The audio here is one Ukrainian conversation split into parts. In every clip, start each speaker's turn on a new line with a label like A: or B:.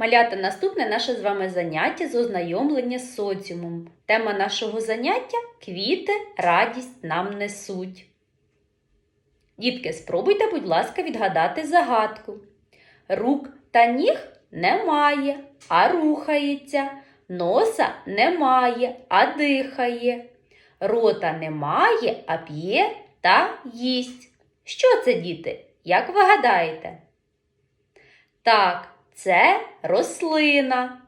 A: Малята, наступне наше з вами заняття з ознайомлення з соціумом. Тема нашого заняття квіти, радість нам несуть. Дітки, спробуйте, будь ласка, відгадати загадку. Рук та ніг немає, а рухається. Носа немає, а дихає. Рота немає, а п'є та їсть. Що це, діти? Як ви гадаєте? Так, це рослина.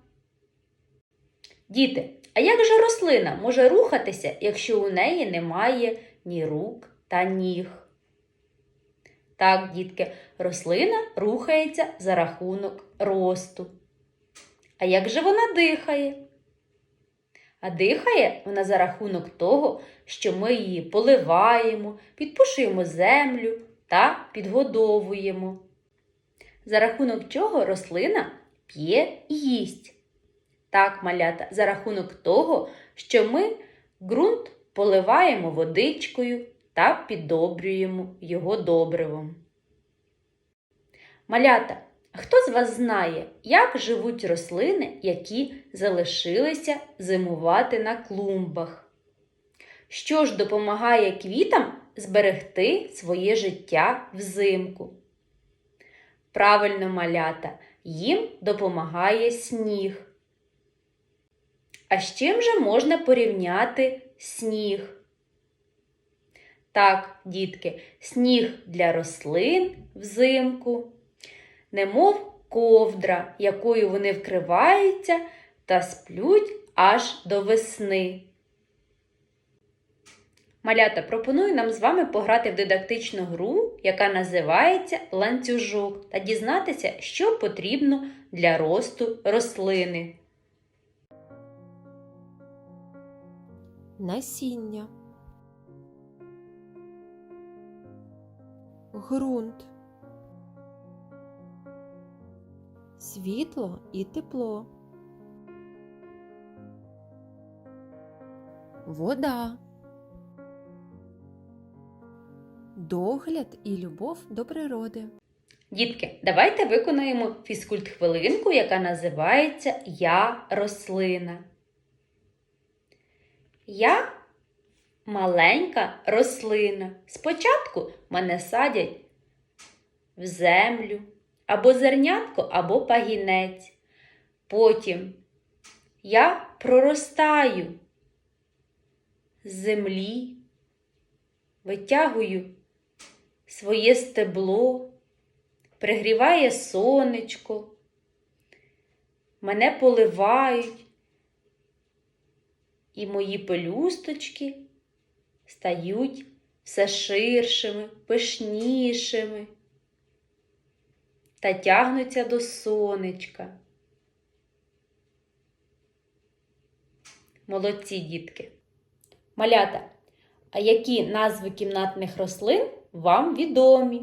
A: Діти, а як же рослина може рухатися, якщо у неї немає ні рук та ніг? Так, дітки, рослина рухається за рахунок росту. А як же вона дихає? А дихає вона за рахунок того, що ми її поливаємо, підпушуємо землю та підгодовуємо. За рахунок чого рослина п'є і їсть. Так, малята, за рахунок того, що ми ґрунт поливаємо водичкою та піддобрюємо його добривом. Малята, хто з вас знає, як живуть рослини, які залишилися зимувати на клумбах? Що ж допомагає квітам зберегти своє життя взимку? Правильно, малята, їм допомагає сніг. А з чим же можна порівняти сніг? Так, дітки, сніг для рослин взимку, немов ковдра, якою вони вкриваються та сплють аж до весни. Малята, пропоную нам з вами пограти в дидактичну гру, яка називається ланцюжок, та дізнатися, що потрібно для росту рослини.
B: насіння, ґрунт, світло і тепло, вода, догляд і любов до природи.
A: Дітки, давайте виконаємо фізкульт-хвилинку, яка називається Я рослина. Я маленька рослина. Спочатку мене садять в землю, або зернятко, або пагінець. Потім я проростаю з землі, витягую своє стебло, пригріває сонечко, мене поливають і мої пелюсточки стають все ширшими, пишнішими та тягнуться до сонечка. Молодці дітки. Малята, а які назви кімнатних рослин вам відомі?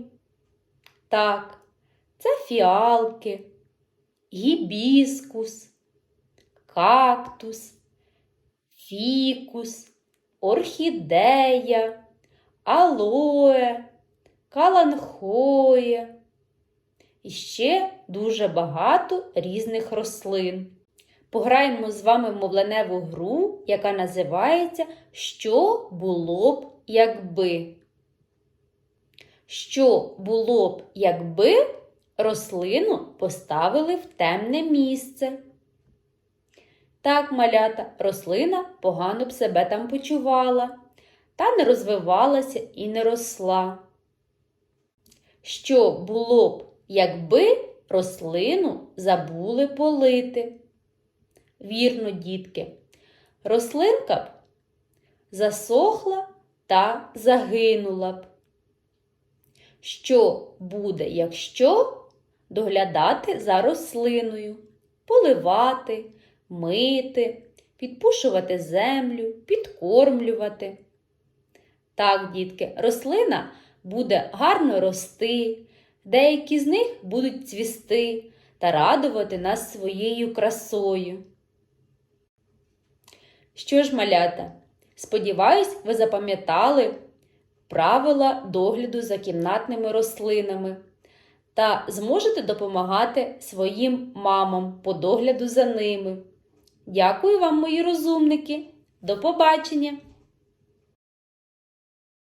A: Так, це фіалки, гібіскус, кактус фікус, орхідея, алоє, каланхоє і ще дуже багато різних рослин. Пограємо з вами в мовленеву гру, яка називається Що було б, якби? Що було б, якби рослину поставили в темне місце? Так, малята, рослина погано б себе там почувала, та не розвивалася і не росла. Що було б, якби рослину забули полити? Вірно, дітки, рослинка б засохла та загинула б. Що буде, якщо доглядати за рослиною, поливати? мити, підпушувати землю, підкормлювати. Так, дітки, рослина буде гарно рости, деякі з них будуть цвісти та радувати нас своєю красою. Що ж, малята, сподіваюсь, ви запам'ятали правила догляду за кімнатними рослинами та зможете допомагати своїм мамам по догляду за ними. Дякую вам, мої розумники. До побачення!